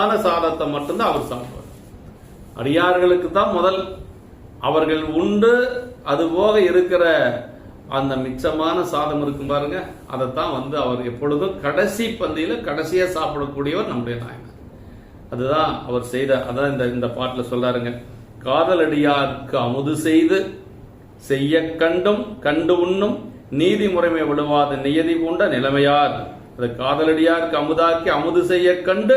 ஆன சாதத்தை மட்டும்தான் அவர் சாப்பிடுவார். அடியார்களுக்கு தான் முதல் அவர்கள் உண்டு அது போக இருக்கிற அந்த மிச்சமான சாதம் இருக்கும் பாருங்க அதைத்தான் வந்து அவர் எப்பொழுதும் கடைசி பந்தியில் கடைசியாக சாப்பிடக்கூடியவர் நம்முடைய நாயனார். அதுதான் அவர் செய்த அதான் இந்த இந்த பாட்டில் சொல்லாருங்க காதலடியாருக்கு அமுது செய்து செய்ய கண்டும் கண்டு உண்ணும் நீதி முறைமை விடுவாத நியதி பூண்ட நிலைமையார். அது காதலடியாருக்கு அமுதாக்கி அமுது செய்ய கண்டு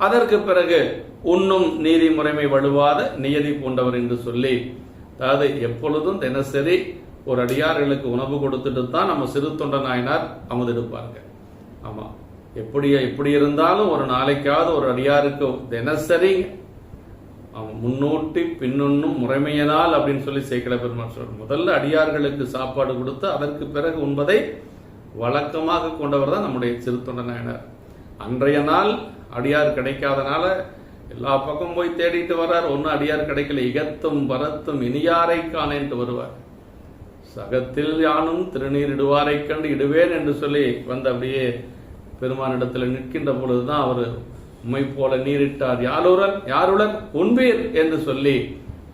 அதற்கு பிறகு உண்ணும் நீதி முறைமை வலுவாத நியதி பூண்டவர் என்று சொல்லி அதாவது எப்பொழுதும் தினசரி ஒரு அடியார்களுக்கு உணவு கொடுத்துட்டு தான் நம்ம சிறு தொண்ட நாயனார் அமுதெடுப்பாங்க ஆமாம் எப்படி எப்படி இருந்தாலும் ஒரு நாளைக்காவது ஒரு அடியாருக்கு தினசரி முன்னோட்டி பின்னொன்னும் முறைமையனால் அப்படின்னு சொல்லி சேக்கல பெருமாள் சொல்றார். முதல்ல அடியார்களுக்கு சாப்பாடு கொடுத்து அதற்கு பிறகு உண்பதை வழக்கமாக கொண்டவர் தான் நம்முடைய சிறுத்தொண்ட நாயனார் அன்றைய நாள் அடியார் கிடைக்காதனால எல்லா பக்கம் போய் தேடிட்டு வர்றார். ஒன்னும் அடியார் கிடைக்கல. இகத்தும் பரத்தும் இனியாரை காணேன்ட்டு வருவார். சகத்தில் யானும் திருநீரிடுவாரை கண்டு இடுவேன் என்று சொல்லி வந்து அப்படியே பெருமானிடத்தில் நிற்கின்ற பொழுதுதான் அவர் உண்மை போல நீரிட்டார். யாருடன் யாருடன் உண்பீர் என்று சொல்லி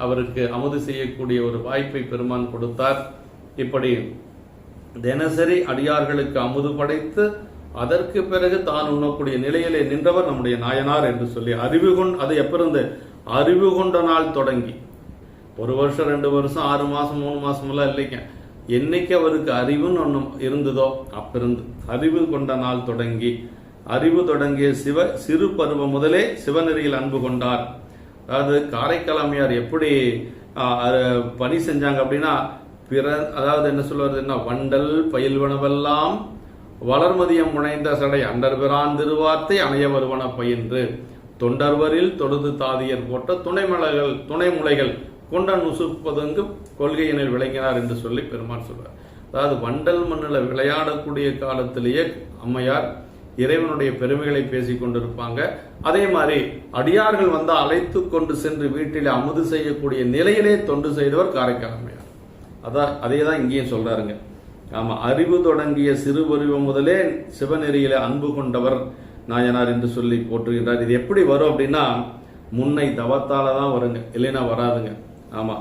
அவருக்கு அமுது செய்யக்கூடிய ஒரு வாய்ப்பை பெருமான் கொடுத்தார். இப்படி தினசரி அடியார்களுக்கு அமுது படைத்து அதற்கு பிறகு தான் உண்ணக்கூடிய நிலையிலே நின்றவர் நம்முடைய நாயனார் என்று சொல்லி அறிவு கொண்டு அது எப்பிருந்து அறிவு கொண்ட நாள் தொடங்கி. ஒரு வருஷம் ரெண்டு வருஷம் ஆறு மாசம் மூணு மாசம் எல்லாம் இல்லைங்க. என்னைக்கு அவருக்கு அறிவுன்னு ஒன்று இருந்ததோ அப்பிருந்து அறிவு கொண்ட நாள் தொடங்கி அறிவு தொடங்கிய சிவ சிறு பருவம் முதலே சிவநெறியில் அன்பு கொண்டார். அதாவது காரைக்காலமையார் எப்படி பணி செஞ்சாங்க அப்படின்னா பிற அதாவது என்ன சொல்வதுன்னா வண்டல் பயில்வனவெல்லாம் வளர்மதியம் முனைந்த சடை அண்டர்பிரான் திருவார்த்தை அணைய வருவன பயின்று. தொண்டர்வரில் தொடுது தாதியர் போட்ட துணைமலைகள் துணைமுலைகள் கொண்ட நுசுப்பதங்கு கொள்கையினில் விளங்கினார் என்று சொல்லி பெருமான் சொல்வார் அதாவது வண்டல் மண்ணில் விளையாடக்கூடிய காலத்திலேயே அம்மையார் இறைவனுடைய பெருமைகளை பேசிக் கொண்டிருப்பாங்க. அதே மாதிரி அடியார்கள் வந்து அழைத்து கொண்டு சென்று வீட்டில் அமுது செய்யக்கூடிய நிலையிலே தொண்டு செய்தவர் காரைக்கால் அம்மையார். அதான் அதே தான் இங்கேயும் சொல்றாருங்க. ஆமா அறிவு தொடங்கிய சிறு பருவம் முதலே சிவநெறியில அன்பு கொண்டவர் நாயனார் என்று சொல்லி போற்றுகின்றார். இது எப்படி வரும் அப்படின்னா முன்னை தவத்தால தான் வருங்க இல்லைன்னா வராதுங்க. ஆமா